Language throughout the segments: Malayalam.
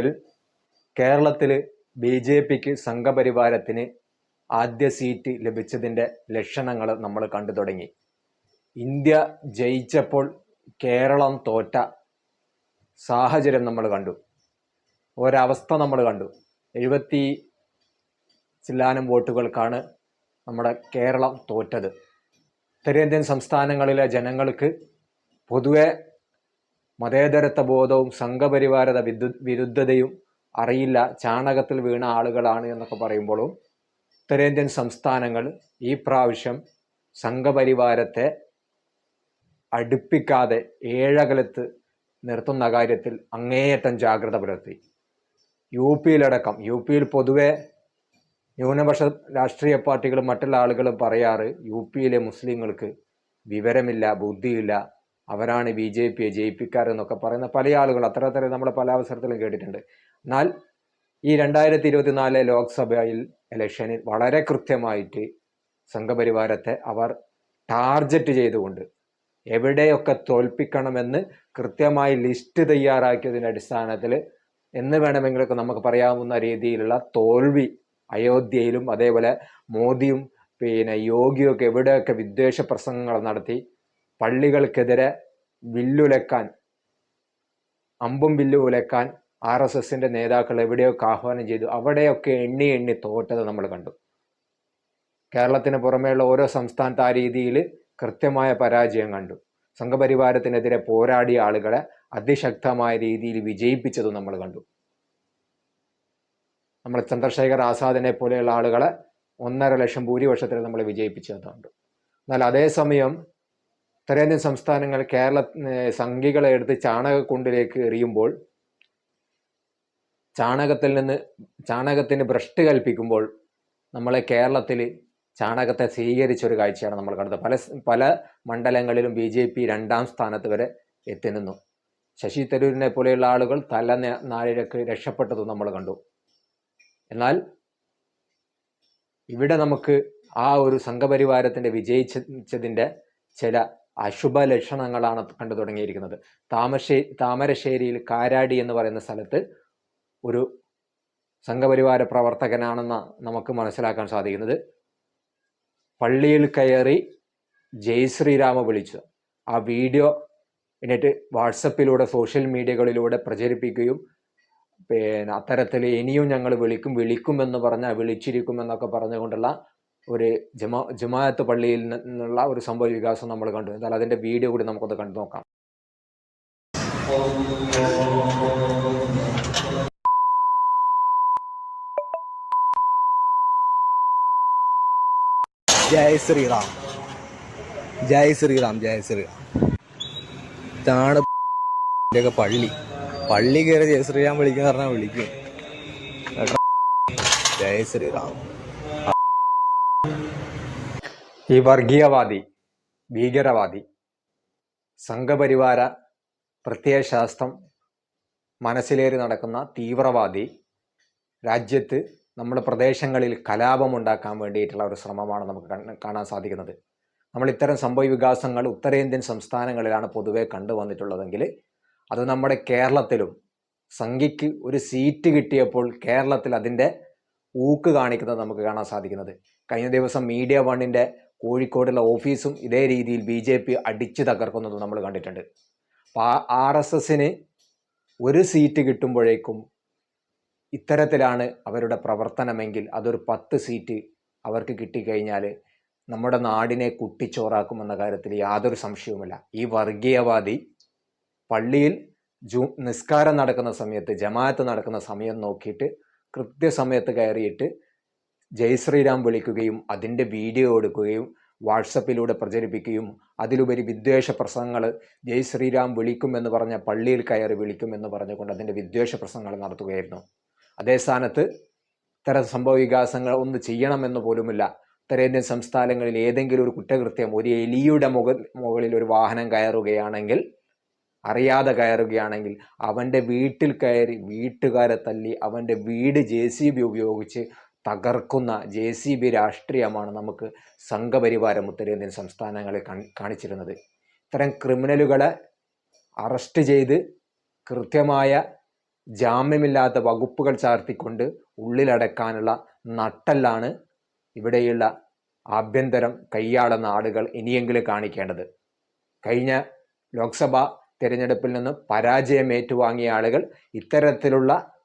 തെരഞ്ഞെടുപ്പിൽ കേരളത്തിൽ ബി ജെ പിക്ക് സംഘപരിവാരത്തിന് ആദ്യ സീറ്റ് ലഭിച്ചതിന്റെ ലക്ഷണങ്ങൾ നമ്മൾ കണ്ടു തുടങ്ങി. ഇന്ത്യ ജയിച്ചപ്പോൾ കേരളം തോറ്റ സാഹചര്യം നമ്മൾ കണ്ടു. ഒരവസ്ഥ നമ്മൾ കണ്ടു. എഴുപത്തി ചില്ലാനം വോട്ടുകൾക്കാണ് നമ്മുടെ കേരളം തോറ്റത്. ഉത്തരേന്ത്യൻ സംസ്ഥാനങ്ങളിലെ ജനങ്ങൾക്ക് പൊതുവെ മതേതരത്വ ബോധവും സംഘപരിവാരത വിദു വിരുദ്ധതയും അറിയില്ല. ചാണകത്തിൽ വീണ ആളുകളാണ് എന്നൊക്കെ പറയുമ്പോഴും ഉത്തരേന്ത്യൻ സംസ്ഥാനങ്ങൾ ഈ പ്രാവശ്യം സംഘപരിവാരത്തെ അടുപ്പിക്കാതെ ഏഴകലത്ത് നിർത്തുന്ന കാര്യത്തിൽ അങ്ങേയറ്റം ജാഗ്രത പുലർത്തി. യു പിയിലടക്കം യു പിയിൽ പൊതുവെ ന്യൂനപക്ഷ രാഷ്ട്രീയ പാർട്ടികളും മറ്റുള്ള ആളുകളും പറയാറ് യു പിയിലെ മുസ്ലിങ്ങൾക്ക് വിവരമില്ല ബുദ്ധിയില്ല അവരാണ് ബി ജെ പിയെ ജയിപ്പിക്കാരെന്നൊക്കെ പറയുന്ന പല ആളുകൾ അത്തരത്തിൽ നമ്മൾ പല അവസരത്തിലും കേട്ടിട്ടുണ്ട്. എന്നാൽ ഈ രണ്ടായിരത്തി ഇരുപത്തിനാലിലെ ലോക്സഭയിൽ ഇലക്ഷനിൽ വളരെ കൃത്യമായിട്ട് സംഘപരിവാരത്തെ അവർ ടാർജറ്റ് ചെയ്തുകൊണ്ട് എവിടെയൊക്കെ തോൽപ്പിക്കണമെന്ന് കൃത്യമായി ലിസ്റ്റ് തയ്യാറാക്കിയതിന്റെ അടിസ്ഥാനത്തിൽ എന്ന് വേണമെങ്കിലൊക്കെ നമുക്ക് പറയാവുന്ന രീതിയിലുള്ള തോൽവി അയോധ്യയിലും അതേപോലെ മോദിയും പിന്നെ യോഗിയൊക്കെ എവിടെയൊക്കെ വിദ്വേഷ പ്രസംഗങ്ങൾ നടത്തി പള്ളികൾക്കെതിരെ വില്ലുലക്കാൻ അമ്പും വില്ലു ഉലക്കാൻ ആർ എസ് എസിന്റെ നേതാക്കൾ എവിടെയൊക്കെ ആഹ്വാനം ചെയ്തു അവിടെയൊക്കെ എണ്ണി എണ്ണി തോറ്റത് നമ്മൾ കണ്ടു. കേരളത്തിന് പുറമേയുള്ള ഓരോ സംസ്ഥാനത്ത് ആ രീതിയിൽ കൃത്യമായ പരാജയം കണ്ടു. സംഘപരിവാരത്തിനെതിരെ പോരാടിയ ആളുകളെ അതിശക്തമായ രീതിയിൽ വിജയിപ്പിച്ചതും നമ്മൾ കണ്ടു. നമ്മൾ ചന്ദ്രശേഖർ ആസാദിനെ പോലെയുള്ള ആളുകളെ ഒന്നര ലക്ഷം ഭൂരിപക്ഷത്തിൽ നമ്മൾ വിജയിപ്പിച്ചതുണ്ട്. എന്നാൽ അതേസമയം ഉത്തരേന്ത്യൻ സംസ്ഥാനങ്ങൾ കേരള സംഘികളെ എടുത്ത് ചാണകക്കുണ്ടിലേക്ക് എറിയുമ്പോൾ ചാണകത്തിൽ നിന്ന് ചാണകത്തിന് ഭ്രഷ്ട് കൽപ്പിക്കുമ്പോൾ നമ്മളെ കേരളത്തിൽ ചാണകത്തെ സ്വീകരിച്ച ഒരു കാഴ്ചയാണ് നമ്മൾ കണ്ടത്. പല പല മണ്ഡലങ്ങളിലും ബി ജെ പി രണ്ടാം സ്ഥാനത്ത് വരെ എത്തി നിന്നു ശശി തരൂരിനെ പോലെയുള്ള ആളുകൾ തല ന- രക്ഷപ്പെട്ടതും നമ്മൾ കണ്ടു. എന്നാൽ ഇവിടെ നമുക്ക് ആ ഒരു സംഘപരിവാരത്തിന്റെ വിജയിച്ചതിന്റെ ചില അശുഭ ലക്ഷണങ്ങളാണ് കണ്ടു തുടങ്ങിയിരിക്കുന്നത്. താമശ്ശേ താമരശ്ശേരിയിൽ കാരാടി എന്ന് പറയുന്ന സ്ഥലത്ത് ഒരു സംഘപരിവാര പ്രവർത്തകനാണെന്ന് നമുക്ക് മനസ്സിലാക്കാൻ സാധിക്കുന്നത്. പള്ളിയിൽ കയറി ജയ് ശ്രീരാമ വിളിച്ചു ആ വീഡിയോ എന്നിട്ട് വാട്സപ്പിലൂടെ സോഷ്യൽ മീഡിയകളിലൂടെ പ്രചരിപ്പിക്കുകയും പിന്നെ അത്തരത്തിൽ ഇനിയും ഞങ്ങൾ വിളിക്കും വിളിക്കുമെന്ന് പറഞ്ഞാൽ വിളിച്ചിരിക്കുമെന്നൊക്കെ പറഞ്ഞുകൊണ്ടുള്ള ഒരു ജമാ ജമാഅത്ത് പള്ളിയിൽ നിന്നുള്ള ഒരു സംഭവ വികാസം നമ്മൾ കണ്ടു. എന്നാൽ അതിന്റെ വീഡിയോ കൂടി നമുക്കൊന്ന് കണ്ടു നോക്കാം. ജയ ശ്രീറാം. ജയ ശ്രീറാം ജയ ശ്രീറാം. ഇതാണ് പള്ളി. പള്ളി കയറി ജയ ശ്രീറാം വിളിക്കുന്ന പറഞ്ഞാൽ വിളിക്കും. ജയ ശ്രീറാം. ഈ വർഗീയവാദി ഭീകരവാദി സംഘപരിവാര പ്രത്യയശാസ്ത്രം മനസ്സിലേറി നടക്കുന്ന തീവ്രവാദി രാജ്യത്ത് നമ്മുടെ പ്രദേശങ്ങളിൽ കലാപമുണ്ടാക്കാൻ വേണ്ടിയിട്ടുള്ള ഒരു ശ്രമമാണ് നമുക്ക് കാണാൻ സാധിക്കുന്നത്. നമ്മൾ ഇത്തരം സംഭവ വികാസങ്ങൾ ഉത്തരേന്ത്യൻ സംസ്ഥാനങ്ങളിലാണ് പൊതുവെ കണ്ടുവന്നിട്ടുള്ളതെങ്കിൽ അത് നമ്മുടെ കേരളത്തിലും സംഘിക്ക് ഒരു സീറ്റ് കിട്ടിയപ്പോൾ കേരളത്തിൽ അതിന്റെ ഊക്ക് കാണിക്കുന്നത് നമുക്ക് കാണാൻ സാധിക്കുന്നത്. കഴിഞ്ഞ ദിവസം മീഡിയ വണ്ണിന്റെ കോഴിക്കോടുള്ള ഓഫീസും ഇതേ രീതിയിൽ ബി ജെ പി അടിച്ചു തകർക്കുന്നതും നമ്മൾ കണ്ടിട്ടുണ്ട്. അപ്പോൾ ആ ആർ എസ് എസിന് ഒരു സീറ്റ് കിട്ടുമ്പോഴേക്കും ഇത്തരത്തിലാണ് അവരുടെ പ്രവർത്തനമെങ്കിൽ അതൊരു പത്ത് സീറ്റ് അവർക്ക് കിട്ടിക്കഴിഞ്ഞാൽ നമ്മുടെ നാടിനെ കുട്ടിച്ചോറാക്കുമെന്ന കാര്യത്തിൽ യാതൊരു സംശയവുമില്ല. ഈ വർഗീയവാദി പള്ളിയിൽ ജൂ നിസ്കാരം നടക്കുന്ന സമയത്ത് ജമാഅത്ത് നടക്കുന്ന സമയം നോക്കിയിട്ട് കൃത്യസമയത്ത് കയറിയിട്ട് ജയ് ശ്രീരാം വിളിക്കുകയും അതിന്റെ വീഡിയോ എടുക്കുകയും വാട്സപ്പിലൂടെ പ്രചരിപ്പിക്കുകയും അതിലുപരി വിദ്വേഷ പ്രസംഗങ്ങൾ ജയ് ശ്രീരാം വിളിക്കുമെന്ന് പറഞ്ഞ പള്ളിയിൽ കയറി വിളിക്കുമെന്ന് പറഞ്ഞുകൊണ്ട് അതിന്റെ വിദ്വേഷ പ്രസംഗങ്ങൾ നടത്തുകയായിരുന്നു. അതേ സ്ഥാനത്ത് ഇത്തരം സംഭവ വികാസങ്ങൾ ഒന്ന് ചെയ്യണമെന്ന് പോലുമില്ല. ഉത്തരേന്ത്യൻ സംസ്ഥാനങ്ങളിൽ ഏതെങ്കിലും ഒരു കുറ്റകൃത്യം ഒരു എലിയുടെ മുക മുകളിൽ ഒരു വാഹനം കയറുകയാണെങ്കിൽ അറിയാതെ കയറുകയാണെങ്കിൽ അവന്റെ വീട്ടിൽ കയറി വീട്ടുകാരെ തല്ലി അവന്റെ വീട് ജെ സി ബി ഉപയോഗിച്ച് തകർക്കുന്ന ജെ സി ബി രാഷ്ട്രീയമാണ് നമുക്ക് സംഘപരിവാരം ഉത്തരേന്ത്യൻ സംസ്ഥാനങ്ങളിൽ കാണി- കാണിച്ചിരുന്നത്. ഇത്തരം ക്രിമിനലുകളെ അറസ്റ്റ് ചെയ്ത് കൃത്യമായ ജാമ്യമില്ലാത്ത വകുപ്പുകൾ ചാർത്തിക്കൊണ്ട് ഉള്ളിലടക്കാനുള്ള നട്ടല്ലാണ് ഇവിടെയുള്ള ആഭ്യന്തരം കൈയാളുന്ന ആളുകൾ ഇനിയെങ്കിലും കാണിക്കേണ്ടത്. കഴിഞ്ഞ ലോക്സഭാ തിരഞ്ഞെടുപ്പിൽ നിന്ന് പരാജയം ഏറ്റുവാങ്ങിയ ആളുകൾ ഇത്തരത്തിലുള്ള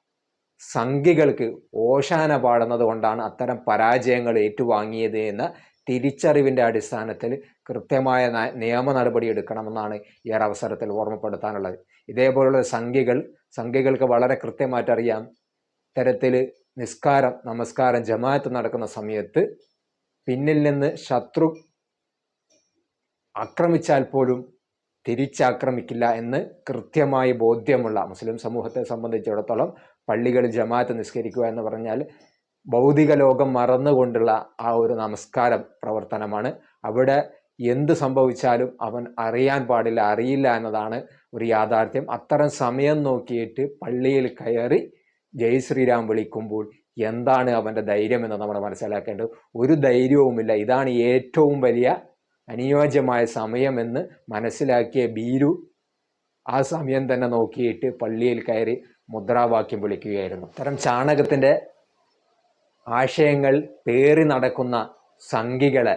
സംഖ്യകൾക്ക് ഓശാന പാടുന്നത് കൊണ്ടാണ് അത്തരം പരാജയങ്ങൾ ഏറ്റുവാങ്ങിയത് എന്ന തിരിച്ചറിവിന്റെ അടിസ്ഥാനത്തിൽ കൃത്യമായ നിയമ നടപടി എടുക്കണമെന്നാണ് ഈ ഒരു അവസരത്തിൽ ഓർമ്മപ്പെടുത്താനുള്ളത്. ഇതേപോലുള്ള സംഖ്യകൾ സംഖ്യകൾക്ക് വളരെ കൃത്യമായിട്ടറിയാം ഇത്തരത്തിൽ നിസ്കാരം നമസ്കാരം ജമാഅത്ത് നടക്കുന്ന സമയത്ത് പിന്നിൽ നിന്ന് ശത്രു ആക്രമിച്ചാൽ പോലും തിരിച്ചാക്രമിക്കില്ല എന്ന് കൃത്യമായി ബോധ്യമുള്ള മുസ്ലിം സമൂഹത്തെ സംബന്ധിച്ചിടത്തോളം പള്ളികൾ ജമാഅത്ത് നിസ്കരിക്കുക എന്ന് പറഞ്ഞാൽ ഭൗതിക ലോകം മറന്നുകൊണ്ടുള്ള ആ ഒരു നമസ്കാരം പ്രവർത്തനമാണ്. അവിടെ എന്ത് സംഭവിച്ചാലും അവൻ അറിയാൻ പാടില്ല അറിയില്ല എന്നതാണ് ഒരു യാഥാർത്ഥ്യം. അത്തരം സമയം നോക്കിയിട്ട് പള്ളിയിൽ കയറി ജയ് ശ്രീരാം വിളിക്കുമ്പോൾ എന്താണ് അവന്റെ ധൈര്യം എന്ന് നമ്മൾ മനസ്സിലാക്കേണ്ടത്? ഒരു ധൈര്യവുമില്ല. ഇതാണ് ഏറ്റവും വലിയ അനുയോജ്യമായ സമയമെന്ന് മനസ്സിലാക്കിയ ബീരു ആ സമയം തന്നെ നോക്കിയിട്ട് പള്ളിയിൽ കയറി മുദ്രാവാക്യം വിളിക്കുകയായിരുന്നു. അത്തരം ചാണകത്തിന്റെ ആശയങ്ങൾ പേറി നടക്കുന്ന സംഘികളെ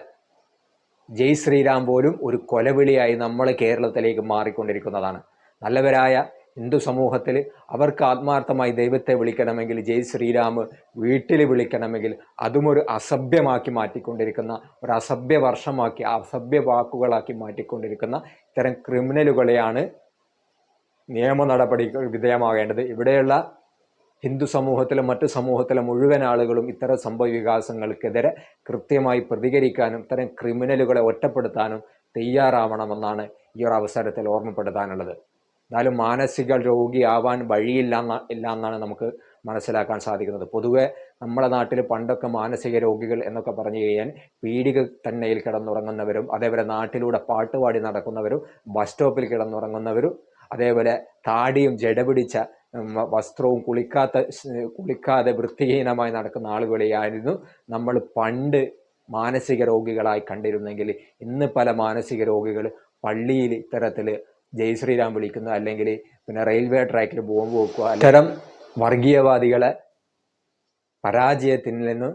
ജയ് ശ്രീരാം പോലും ഒരു കൊലവിളിയായി നമ്മൾ കേരളത്തിലേക്ക് മാറിക്കൊണ്ടിരിക്കുന്നതാണ്. നല്ലവരായ ഹിന്ദു സമൂഹത്തിൽ അവർക്ക് ആത്മാർത്ഥമായി ദൈവത്തെ വിളിക്കണമെങ്കിൽ ജയ് ശ്രീരാം വീട്ടിൽ വിളിക്കണമെങ്കിൽ അതും ഒരു അസഭ്യമാക്കി മാറ്റിക്കൊണ്ടിരിക്കുന്ന ഒരു അസഭ്യ വർഷമാക്കി അസഭ്യ വാക്കുകളാക്കി മാറ്റിക്കൊണ്ടിരിക്കുന്ന ഇത്തരം ക്രിമിനലുകളെയാണ് നിയമ നടപടികൾ വിധേയമാകേണ്ടത്. ഇവിടെയുള്ള ഹിന്ദു സമൂഹത്തിലും മറ്റ് സമൂഹത്തിലെ മുഴുവൻ ആളുകളും ഇത്തരം സംഭവ വികാസങ്ങൾക്കെതിരെ കൃത്യമായി പ്രതികരിക്കാനും ഇത്തരം ക്രിമിനലുകളെ ഒറ്റപ്പെടുത്താനും തയ്യാറാവണമെന്നാണ് ഈ ഒരു അവസരത്തിൽ ഓർമ്മപ്പെടുത്താനുള്ളത്. എന്നാലും മാനസിക രോഗിയാവാൻ വഴിയില്ല ഇല്ല എന്നാണ് നമുക്ക് മനസ്സിലാക്കാൻ സാധിക്കുന്നത്. പൊതുവെ നമ്മുടെ നാട്ടിൽ പണ്ടൊക്കെ മാനസിക രോഗികൾ എന്നൊക്കെ പറഞ്ഞു കഴിഞ്ഞാൽ പീടിക തന്നെയിൽ കിടന്നുറങ്ങുന്നവരും അതേപോലെ നാട്ടിലൂടെ പാട്ടുപാടി നടക്കുന്നവരും ബസ് സ്റ്റോപ്പിൽ കിടന്നുറങ്ങുന്നവരും അതേപോലെ താടിയും ജടപിടിച്ച വസ്ത്രവും കുളിക്കാത്ത കുളിക്കാതെ വൃത്തിഹീനമായി നടക്കുന്ന ആളുകളെയായിരുന്നു നമ്മൾ പണ്ട് മാനസിക രോഗികളായി കണ്ടിരുന്നെങ്കിൽ ഇന്ന് പല മാനസിക രോഗികൾ പള്ളിയിൽ ഇത്തരത്തിൽ ജയ് ശ്രീരാം വിളിക്കുന്നു. അല്ലെങ്കിൽ പിന്നെ റെയിൽവേ ട്രാക്കിൽ ബോംബ് വെക്കുക. അത്തരം വർഗീയവാദികളെ പരാജയത്തിൽ നിന്ന്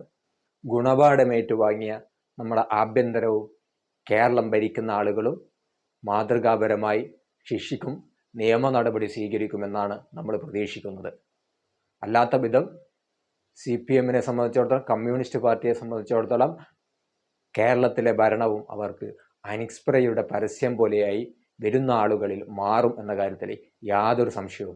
ഗുണപാഠമേറ്റു വാങ്ങിയ നമ്മുടെ ആഭ്യന്തരവും കേരളം ഭരിക്കുന്ന ആളുകളും മാതൃകാപരമായി ശിക്ഷിക്കും നിയമ നടപടി സ്വീകരിക്കുമെന്നാണ് നമ്മൾ പ്രതീക്ഷിക്കുന്നത്. അല്ലാത്ത വിധം സി പി എമ്മിനെ സംബന്ധിച്ചിടത്തോളം കമ്മ്യൂണിസ്റ്റ് പാർട്ടിയെ സംബന്ധിച്ചിടത്തോളം കേരളത്തിലെ ഭരണവും അവർക്ക് അനിക്സ്പ്രയുടെ പരസ്യം പോലെയായി വരുന്ന ആളുകളിൽ മാറും എന്ന കാര്യത്തിൽ യാതൊരു സംശയവുമില്ല.